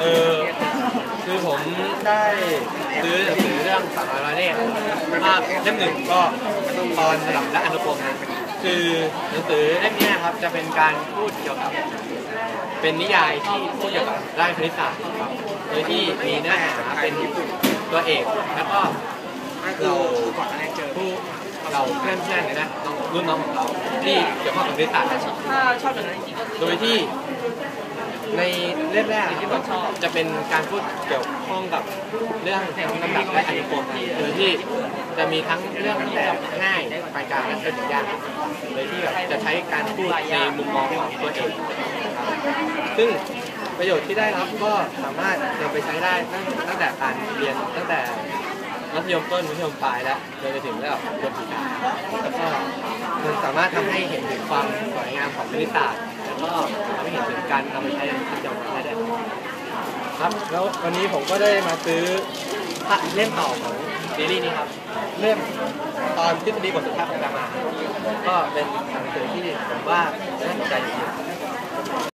เออคือผมได้ซื้อหนังสือเรื่องสามร้อยเล่มภาเล่มหนึ่งก็ตอนระดับและอนุกรมนะคือหนังสือเล่มนี้ครับจะเป็นการพูดเกี่ยวกับ เป็นนิยายที่พูดเกี่ยวกับด้านคณิตศาสตร์ครับโดยที่มีเนื้อหาเป็นตัวเอกแล้วก็เราผู้เราเพื่อนเพื่อนๆนะน้องรุ่นน้องของเราที่เกี่ยวข้องกับคณิตศาสตร์ถ้าชอบแบบนั้นจริงก็โดยที่ ในเล่มแรกที่ผมชอบจะเป็นการพูดเกี่ยวข้องกับเรื่องลำดับและอนุกรมโดยที่จะมีทั้งเรื่องแบบง่ายปานกลางและเป็นยากโดยที่แบบจะใช้การพูดในมุมมองของตัวเองซึ่งประโยชน์ที่ได้รับก็สามารถนำไปใช้ได้ตั้งตั้งแต่การเรียนตั้งแต่มัธยมต้นมัธยมปลายและจนไปถึงระดับอุดมศึกษาแล้วก็มันสามารถทำให้เห็นถึงความสวยงามของคณิตศาสตร์ ก็ทำให้เห็นถึงการนำไปใช้ในชีวิตประจำวันได้ด้วยครับ แล้ววันนี้ผมก็ได้มาซื้อพระเล่มต่อของซีรีส์นี้ครับเล่มตอนทฤษฎีบทสุดท้ายของกามา ก็เป็นหนังสือที่ผมว่าน่าสนใจ